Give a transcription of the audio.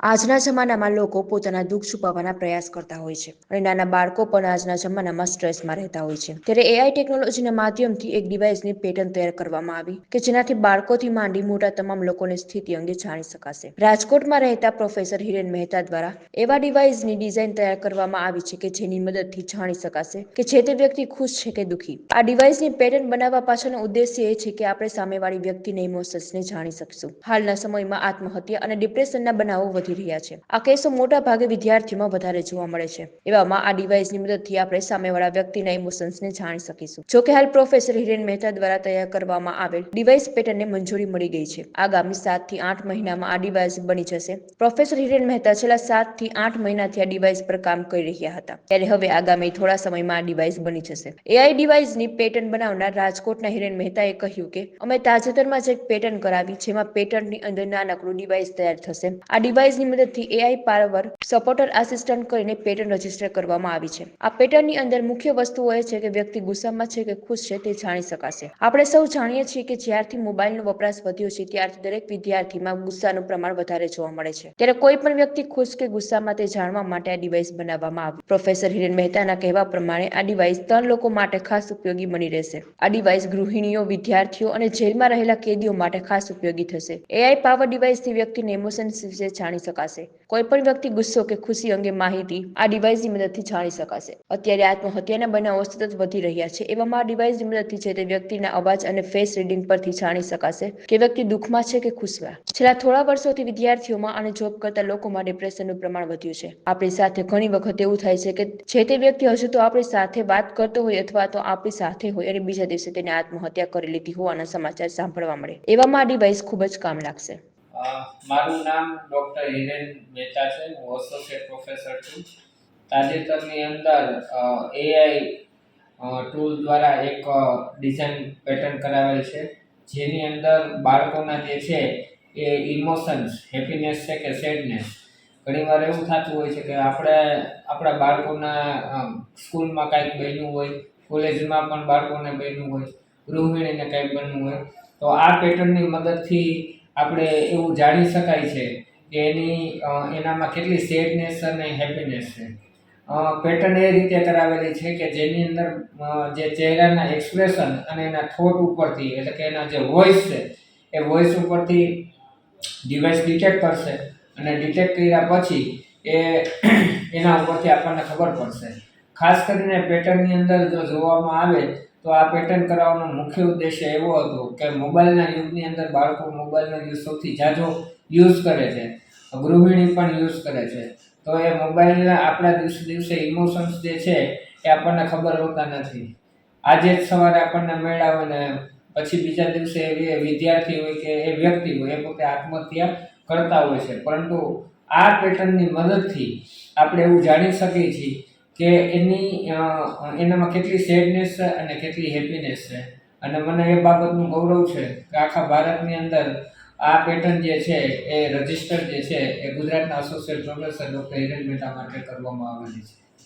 આજના જમાનામાં લોકો પોતાના દુઃખ છુપાવવાના પ્રયાસ કરતા હોય છે અને નાના બાળકો પણ આજના જમાનામાં સ્ટ્રેસમાં રહેતા હોય છે. ત્યારે એઆઈ ટેકનોલોજીના માધ્યમથી એક ડિવાઇસની પેટર્ન તૈયાર કરવામાં આવી કે જેનાથી બાળકોથી માંડી મોટા તમામ લોકોની સ્થિતિ અંગે જાણી શકાશે. રાજકોટમાં રહેતા પ્રોફેસર હિરેન મહેતા દ્વારા એવા ડિવાઇસની ડિઝાઇન તૈયાર કરવામાં આવી છે કે જેની મદદથી જાણી શકાશે કે જે તે વ્યક્તિ ખુશ છે કે દુઃખી. આ ડિવાઇસની પેટર્ન બનાવવા પાછળનો ઉદ્દેશ્ય એ છે કે આપણે સામેવાળી વ્યક્તિની ઇમોશન્સને જાણી શકશું. હાલના સમયમાં આત્મહત્યા અને ડિપ્રેશનના બનાવો વધી રહ્યા છે. આ કેસો મોટા ભાગે વિદ્યાર્થીઓમાં વધારે જોવા મળે છે. એવામાં આ ડિવાઇસની મદદથી આપણે સામેવાળા વ્યક્તિના ઇમોશન્સને જાણી શકીશું. જોકે હાલ પ્રોફેસર હિરેન મહેતા દ્વારા તૈયાર કરવામાં આવેલ ડિવાઇસ પેટર્નને મંજૂરી મળી ગઈ છે. આગામી સાતથી આઠ મહિનામાં આ ડિવાઇસ બની જશે. પ્રોફેસર હિરેન મહેતા છેલ્લા સાતથી આઠ મહિનાથી આ ડિવાઇસ પર કામ કરી રહ્યા હતા. ત્યારે હવે આગામી થોડા સમયમાં આ ડિવાઇસ બની જશે. એઆઈ ડિવાઇસની પેટર્ન બનાવનાર રાજકોટના હિરેન મહેતાએ કહ્યું કે, અમે તાજેતરમાં જ એક પેટર્ન કરાવી, જેમાં પેટર્નની અંદર નાનકડું ડિવાઇસ તૈયાર થશે. આ ડિવાઇસની મદદથી એઆઈ પાવર સપોર્ટર આસિસ્ટન્ટ કરીને પેટર્ન રજિસ્ટર કરવામાં આવી છે. આ પેટર્નની અંદર મુખ્ય વસ્તુઓ એ છે કે વ્યક્તિ ગુસ્સામાં છે કે ખુશ છે તે જાણી શકાશે. આપણે સૌ જાણીએ છીએ કે જ્યારથી મોબાઈલનો વપરાશ વધ્યો છે, ત્યારથી દરેક વિદ્યાર્થીમાં ગુસ્સાનું પ્રમાણ વધારે જોવા મળે છે. ત્યારે કોઈ પણ વ્યક્તિ ખુશ કે ગુસ્સામાં તે જાણવા માટે આ ડિવાઇસ બનાવવામાં આવી પ્રોફેસર હિરેન મહેતાના કહેવા પ્રમાણે આ ડિવાઇસ ત્રણ લોકો માટે ખાસ ઉપયોગી બની રહેશે. આ ડિવાઇસ ગૃહિણીઓ, વિદ્યાર્થીઓ અને જેલમાં રહેલા કેદીઓ માટે ખાસ ઉપયોગી થશે. એઆઈ પાવર ડિવાઇસથી વ્યક્તિને ઇમોશન્સ વિશે જાણી શકાશે. કોઈ પણ વ્યક્તિ ગુસ્સો કે ખુશી અંગે માહિતી આ ડિવાઇસની મદદથી જાણી શકાશે. અત્યારે આત્મહત્યાના બનાવો સતત વધી રહ્યા છે. એવામાં આ ડિવાઇસની મદદથી છે તે વ્યક્તિના અવાજ અને ફેસ રીડિંગ પરથી જાણી શકાશે કે વ્યક્તિ દુઃખમાં છે કે ખુશમાં. છેલ્લા થોડા વર્ષોથી વિદ્યાર્થીઓમાં અને જોબ કરતા લોકોમાં ડિપ્રેશનનું પ્રમાણ વધ્યું છે. આપણી સાથે ઘણી વખત એવું થાય છે કે જે તે વ્યક્તિ હજુ તો આપણી સાથે વાત કરતો હોય અથવા તો આપણી સાથે હોય અને બીજા દિવસે તેને આત્મહત્યા કરી લીધી હોવાના સમાચાર સાંભળવા મળે. એવામાં આ ડિવાઇસ ખૂબ જ કામ લાગશે. મારું નામ ડૉક્ટર હિરેન મહેતા છે. હું એસોસિએટ પ્રોફેસર છું. તાજેતરની અંદર એઆઈ ટૂલ દ્વારા એક ડિઝાઇન પેટર્ન કરાવેલ છે. જેની અંદર બાળકોના જે છે એ ઇમોશન્સ હેપીનેસ છે કે સેડનેસ ઘણીવાર એવું થતું હોય છે કે આપણે, આપણા બાળકોના સ્કૂલમાં કાંઈક બન્યું હોય, કોલેજમાં પણ બાળકોને બન્યું હોય, ગૃહિણીને કાંઈક બન્યું હોય, તો આ પેટર્નની મદદથી આપણે એવું જાણી શકાય છે કે એની એનામાં કેટલી સેડનેસ અને હેપીનેસ છે. પેટર્ન એ રીતે કરાવેલી છે કે જેની અંદર જે ચહેરાના એક્સપ્રેશન અને એના થોટ ઉપરથી, એટલે કે એના જે વોઇસ છે, એ વોઇસ ઉપરથી ડિવાઇસ ડિટેક્ટ કરશે અને ડિટેક્ટ કર્યા પછી એ એના ઉપરથી આપણને ખબર પડશે. ખાસ કરીને પેટર્નની અંદર જો જોવામાં આવે તો આ પેટર્ન કરાવવાનો મુખ્ય ઉદ્દેશ્ય એવો હતો કે મોબાઈલના યુગની અંદર બાળકો મોબાઈલનો યુઝ સૌથી ઝાઝો યુઝ કરે છે. ગૃહિણી પણ યુઝ કરે છે. તો એ મોબાઈલના આપણા દિવસે દિવસે ઇમોશન્સ જે છે એ આપણને ખબર હોતા નથી. આજે જ સવારે આપણને મેળાવે ને પછી બીજા દિવસે એ વિદ્યાર્થી હોય કે એ વ્યક્તિ હોય, એ પોતે આત્મહત્યા કરતા હોય છે. પરંતુ આ પેટર્નની મદદથી આપણે એવું જાણી શકીએ છીએ કે એની એનામાં કેટલી સેડનેસ છે અને કેટલી હેપીનેસ છે. અને મને એ બાબતનું ગૌરવ છે કે આખા ભારતની અંદર આ પેટર્ન જે છે એ રજિસ્ટર જે છે એ ગુજરાતના associate professor doctor Hiren Mehta માટે કરવામાં આવેલી છે.